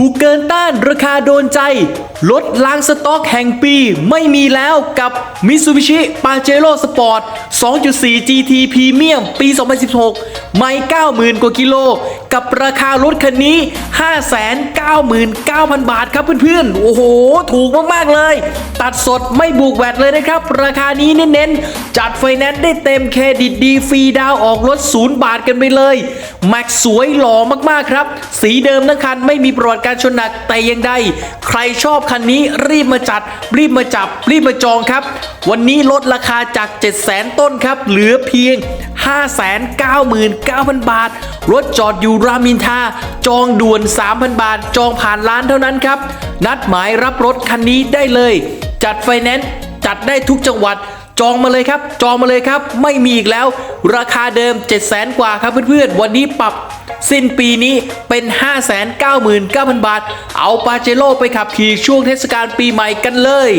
ถูกเกินต้านราคาโดนใจ ลดล้างสต็อกแห่งปีไม่มีแล้วกับ Mitsubishi Pajero Sport 2.4 GT Premium ปี 2016 ไม่ 90,000 กว่ากิโล กับราคารถคันนี้ 599,000 บาทครับเพื่อนๆ โอ้โห ถูกมากๆเลย ตัดสดไม่บวกแวตเลยนะครับ ราคานี้เน้นๆ จัดไฟแนนซ์ได้เต็มเครดิตดีฟรีดาวออกรถศูนย์บาทกันไปเลย แม็กสวยหล่อมากๆครับ สีเดิมทั้งคันไม่มีประวัติการชนหนักแต่ยังใดใครชอบคันนี้รีบมาจัด รีบมาจับ รีบมาจองครับ วันนี้ลดราคาจาก 7 0 0 0 0 0 ต้นครับ เหลือเพียง 599,000 บาท รถจอดอยู่รามินทา จองด่วน 3,000 บาท จองผ่านร้านเท่านั้นครับ นัดหมายรับรถคันนี้ได้เลย จัดไฟแนนซ์ จัดได้ทุกจังหวัด จองมาเลยครับ จองมาเลยครับ ไม่มีอีกแล้ว ราคาเดิม 7 0 0 0 0 0กว่าครับเพื่อนๆ วันนี้ปรับสิ้นปีนี้เป็น 599,000 บาท เอาปาเจโร่ไปขับขี่ช่วงเทศกาลปีใหม่กันเลย